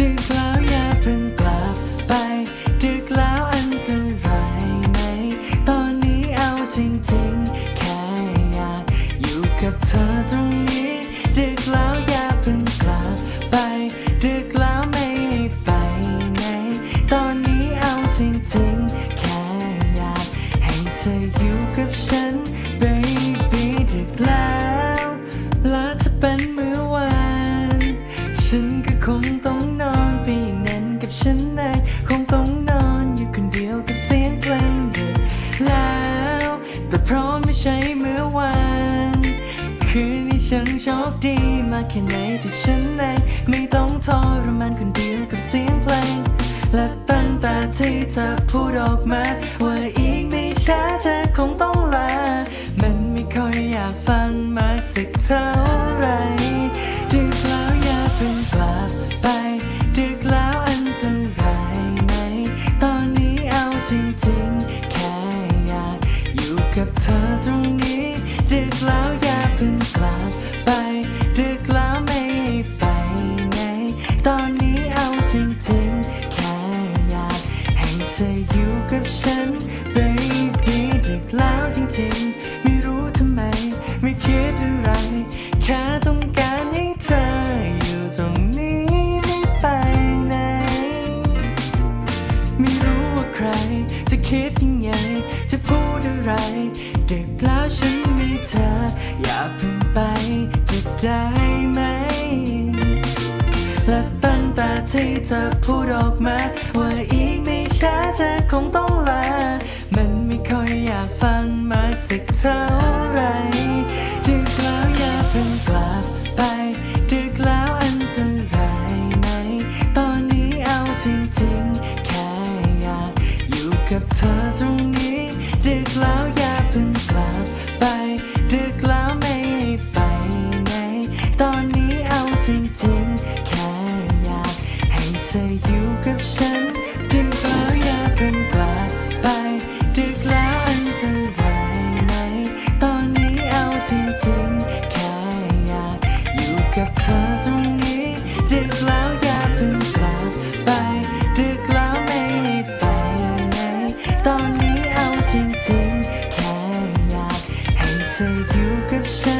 ดึกแล้วอย่าเพิ่งกลับไป ดึกแล้วอันตรายไหนตอนนี้เอาจริงๆ แค่อยากอยู่กับเธอตรงนี้ ดึกแล้วอย่าเพิ่งกลับไป ดึกแล้วไม่ให้ไปไหนตอนนี้เอาจริงๆ แค่อยากให้เธออยู่กับฉัน baby ดึกแล้ว แล้วจะเป็นเมื่อวาน ฉันก็คงต้อง ไม่ใช่เมื่อวาน คืนนี้ฉันโชคดีมากแค่ไหนที่ฉันนั้ไม่ต้องทรมานคนเดียวกับเสียงเพลงและตั้งแต่ที่เธอพูดออกมาว่า จริงๆ แค่อยากให้เธออยู่กับฉัน baby ดึกแล้วจริงๆ ไม่รู้ทำไม ไม่คิดอะไร แค่ต้องการให้เธออยู่ตรงนี้ไม่ไปไหน ไม่รู้ว่าใครจะคิดยังไง จะพูดอะไรดึกแล้วฉันมีเธอ อย่าเพิ่งไปจะได้ ที่เธอพูดออกมา ว่าอีกไม่ช้าเธอคงต้องลา มันไม่ค่อยอยากฟังมากสักเท่าไรดึกแล้วอย่าเพิ่งกลับไปดึกแล้วอันตรายไหมตอนนี้เอาจริงๆ แค่อยากอยู่กับเธอตรงนี้ดึกแล้วอย่า ธออยู่กับฉันจึงเผลอยาเป็นกลาไปดึกแล้วอันตรายไหมตอนนี้เอาจริงๆแค่อยากอยู่กับเธอตรงนี้ดึกแล้วอยาเพิ่งกลาไปดึกแล้วไม่ให้ไปไหนตอนนี้เอาจริงๆแค่อยากให้เธออยู่กับฉัน